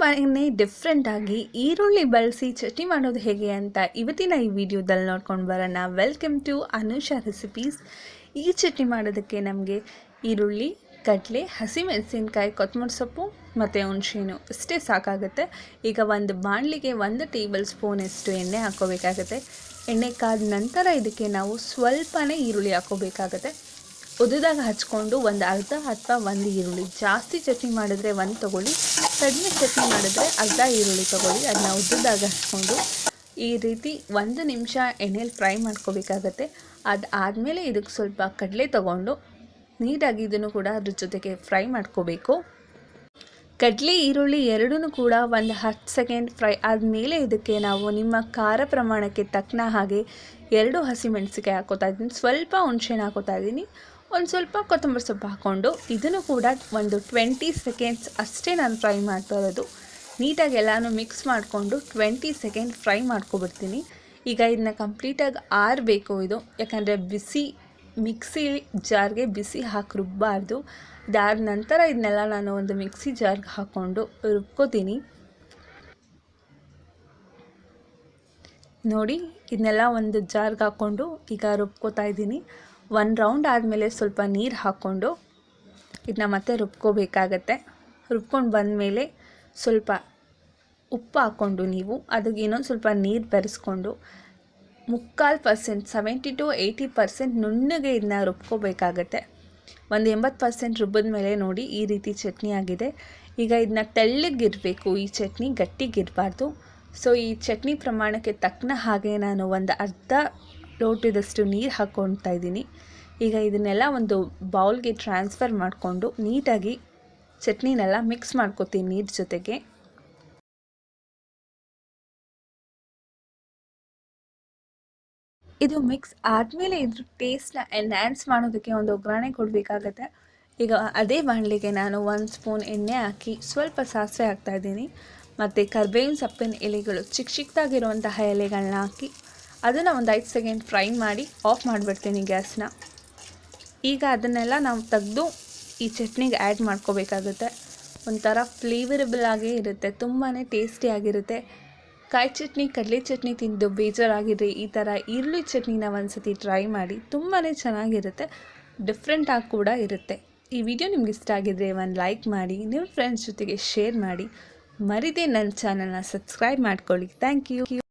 ತುಂಬಾ ಡಿಫ್ರೆಂಟಾಗಿ ಈರುಳ್ಳಿ ಬಳಸಿ ಚಟ್ನಿ ಮಾಡೋದು ಹೇಗೆ ಅಂತ ಇವತ್ತಿನ ಈ ವಿಡಿಯೋದಲ್ಲಿ ನೋಡ್ಕೊಂಡು ಬರೋಣ. ವೆಲ್ಕಮ್ ಟು ಅನುಷಾ ರೆಸಿಪೀಸ್ ಈ ಚಟ್ನಿ ಮಾಡೋದಕ್ಕೆ ನಮಗೆ ಈರುಳ್ಳಿ, ಕಡಲೆ, ಹಸಿಮೆಣಸಿನ್ಕಾಯಿ ಕೊತ್ತಂಬರಿ ಸೊಪ್ಪು ಮತ್ತು ಹುಣಸೆಹಣ್ಣು ಇಷ್ಟೇ ಸಾಕಾಗುತ್ತೆ. ಈಗ ಒಂದು ಬಾಣಲಿಗೆ ಒಂದು ಟೇಬಲ್ ಸ್ಪೂನಷ್ಟು ಎಣ್ಣೆ ಹಾಕ್ಕೋಬೇಕಾಗತ್ತೆ. ಎಣ್ಣೆ ಕಾದ ನಂತರ ಇದಕ್ಕೆ ನಾವು ಸ್ವಲ್ಪನೇ ಈರುಳ್ಳಿ ಹಾಕ್ಕೋಬೇಕಾಗತ್ತೆ. ಉದ್ದಾಗ ಹಚ್ಕೊಂಡು ಒಂದು ಅರ್ಧ ಅಥವಾ ಒಂದು ಈರುಳ್ಳಿ. ಜಾಸ್ತಿ ಚಟ್ನಿ ಮಾಡಿದ್ರೆ ಒಂದು ತೊಗೊಳ್ಳಿ. ಕಡಿಮೆ ಚಟ್ನಿ ಮಾಡಿದ್ರೆ ಅರ್ಧ ಈರುಳ್ಳಿ ತೊಗೊಳ್ಳಿ. ಅದನ್ನ ಉದ್ದಿದಾಗ ಹಚ್ಕೊಂಡು ಈ ರೀತಿ ಒಂದು ನಿಮಿಷ ಎಣ್ಣೆಲಿ ಫ್ರೈ ಮಾಡ್ಕೋಬೇಕಾಗತ್ತೆ. ಅದು ಆದಮೇಲೆ ಇದಕ್ಕೆ ಸ್ವಲ್ಪ ಕಡಲೆ ತೊಗೊಂಡು ನೀಟಾಗಿ ಇದನ್ನು ಕೂಡ ಅದ್ರ ಜೊತೆಗೆ ಫ್ರೈ ಮಾಡ್ಕೋಬೇಕು. ಕಡಲೆ, ಈರುಳ್ಳಿ ಎರಡೂ ಕೂಡ ಒಂದು ಹತ್ತು ಸೆಕೆಂಡ್ ಫ್ರೈ ಆದಮೇಲೆ ಇದಕ್ಕೆ ನಾವು ನಿಮ್ಮ ಖಾರ ಪ್ರಮಾಣಕ್ಕೆ ತಕ್ಕನ ಹಾಗೆ ಎರಡು ಹಸಿಮೆಣಸಿಕಾಯಿ ಹಾಕೋತಾ ಇದ್ದೀನಿ. ಸ್ವಲ್ಪ ಹುಣ್ಸೆಹಣ್ಣು ಹಾಕೋತಾ ಇದ್ದೀನಿ. ಒಂದು ಸ್ವಲ್ಪ ಕೊತ್ತಂಬರಿ ಸೊಪ್ಪು ಹಾಕ್ಕೊಂಡು ಇದನ್ನು ಕೂಡ ಒಂದು ಟ್ವೆಂಟಿ ಸೆಕೆಂಡ್ಸ್ ಅಷ್ಟೇ ನಾನು ಫ್ರೈ ಮಾಡ್ತಾ ಇರೋದು. ನೀಟಾಗಿ ಎಲ್ಲನೂ ಮಿಕ್ಸ್ ಮಾಡಿಕೊಂಡು ಟ್ವೆಂಟಿ ಸೆಕೆಂಡ್ ಫ್ರೈ ಮಾಡ್ಕೊಬಿಡ್ತೀನಿ. ಈಗ ಇದನ್ನ ಕಂಪ್ಲೀಟಾಗಿ ಆರಬೇಕು ಇದು. ಯಾಕಂದರೆ ಬಿಸಿ ಮಿಕ್ಸಿ ಜಾರ್ಗೆ ಬಿಸಿ ಹಾಕಿ ರುಬ್ಬಾರ್ದು ಇದಾದ ನಂತರ ಇದನ್ನೆಲ್ಲ ನಾನು ಒಂದು ಮಿಕ್ಸಿ ಜಾರ್ಗೆ ಹಾಕ್ಕೊಂಡು ರುಬ್ಕೋತೀನಿ. ನೋಡಿ ಇದನ್ನೆಲ್ಲ ಒಂದು ಜಾರ್ಗೆ ಹಾಕ್ಕೊಂಡು ಈಗ ರುಬ್ಕೋತಾ ಇದ್ದೀನಿ. ಒನ್ ರೌಂಡ್ ಆದಮೇಲೆ ಸ್ವಲ್ಪ ನೀರು ಹಾಕ್ಕೊಂಡು ಇದನ್ನ ಮತ್ತೆ ರುಬ್ಕೋಬೇಕಾಗತ್ತೆ. ರುಬ್ಕೊಂಡು ಬಂದಮೇಲೆ ಸ್ವಲ್ಪ ಉಪ್ಪು ಹಾಕ್ಕೊಂಡು ನೀವು, ಅದಕ್ಕೆ ಇನ್ನೊಂದು ಸ್ವಲ್ಪ ನೀರು ಬೆರೆಸ್ಕೊಂಡು ಮುಕ್ಕಾಲು percent seventy to eighty percent ನುಣ್ಣಗೆ ಇದನ್ನ ರುಬ್ಕೋಬೇಕಾಗತ್ತೆ. ಒಂದು ಎಂಬತ್ತು ಪರ್ಸೆಂಟ್ ರುಬ್ಬಿದ ಮೇಲೆ ನೋಡಿ ಈ ರೀತಿ ಚಟ್ನಿ ಆಗಿದೆ. ಈಗ ಇದನ್ನ ತೆಳ್ಳಗಿರಬೇಕು ಈ ಚಟ್ನಿ ಗಟ್ಟಿಗಿರಬಾರ್ದು ಸೊ ಈ ಚಟ್ನಿ ಪ್ರಮಾಣಕ್ಕೆ ತಕ್ಕನ ಹಾಗೆ ನಾನು ಒಂದು ಅರ್ಧ ಲೋಟದಷ್ಟು ನೀರು ಹಾಕ್ಕೊಳ್ತಾ ಇದ್ದೀನಿ. ಈಗ ಇದನ್ನೆಲ್ಲ ಒಂದು ಬೌಲ್ಗೆ ಟ್ರಾನ್ಸ್ಫರ್ ಮಾಡಿಕೊಂಡು ನೀಟಾಗಿ ಚಟ್ನಿನೆಲ್ಲ ಮಿಕ್ಸ್ ಮಾಡ್ಕೋತೀನಿ ನೀರು ಜೊತೆಗೆ. ಇದು ಮಿಕ್ಸ್ ಆದಮೇಲೆ ಇದ್ರ ಟೇಸ್ಟ್ನ ಎನ್ಹ್ಯಾನ್ಸ್ ಮಾಡೋದಕ್ಕೆ ಒಂದು ಒಗ್ಗರಣೆ ಕೊಡಬೇಕಾಗತ್ತೆ. ಈಗ ಅದೇ ಬಾಣಲಿಗೆ ನಾನು ಒಂದು ಸ್ಪೂನ್ ಎಣ್ಣೆ ಹಾಕಿ ಸ್ವಲ್ಪ ಸಾಸಿವೆ ಹಾಕ್ತಾಯಿದ್ದೀನಿ ಮತ್ತು ಕರ್ಬೇವಿನ ಸೊಪ್ಪಿನ ಎಲೆಗಳು ಚಿಕ್ಕ ಚಿಕ್ಕದಾಗಿರುವಂತಹ ಎಲೆಗಳನ್ನ ಹಾಕಿ ಅದನ್ನು ಒಂದು ಐದು ಸೆಕೆಂಡ್ ಫ್ರೈ ಮಾಡಿ ಆಫ್ ಮಾಡಿಬಿಡ್ತೀನಿ ಗ್ಯಾಸ್ನ ಈಗ ಅದನ್ನೆಲ್ಲ ನಾವು ತೆಗೆದು ಈ ಚಟ್ನಿಗೆ ಆ್ಯಡ್ ಮಾಡ್ಕೋಬೇಕಾಗುತ್ತೆ. ಒಂಥರ ಫ್ಲೇವರಬಲ್ ಆಗೇ ಇರುತ್ತೆ ತುಂಬಾ ಟೇಸ್ಟಿಯಾಗಿರುತ್ತೆ ಕಾಯಿ ಚಟ್ನಿ, ಕಡಲೆ ಚಟ್ನಿ ತಿಂದು ಬೇಜಾರಾಗಿದ್ರೆ ಈ ಥರ ಈರುಳ್ಳಿ ಚಟ್ನಿನ ಒಂದು ಸತಿ ಟ್ರೈ ಮಾಡಿ ತುಂಬಾ ಚೆನ್ನಾಗಿರುತ್ತೆ ಡಿಫ್ರೆಂಟಾಗಿ ಕೂಡ ಇರುತ್ತೆ. ಈ ವಿಡಿಯೋ ನಿಮ್ಗೆ ಇಷ್ಟ ಆಗಿದ್ರೆ ಒಂದು ಲೈಕ್ ಮಾಡಿ ನಿಮ್ಮ ಫ್ರೆಂಡ್ಸ್ ಜೊತೆಗೆ ಶೇರ್ ಮಾಡಿ. ಮರಿದೇ ನನ್ನ ಚಾನಲ್ನ ಸಬ್ಸ್ಕ್ರೈಬ್ ಮಾಡ್ಕೊಳ್ಳಿ. Thank you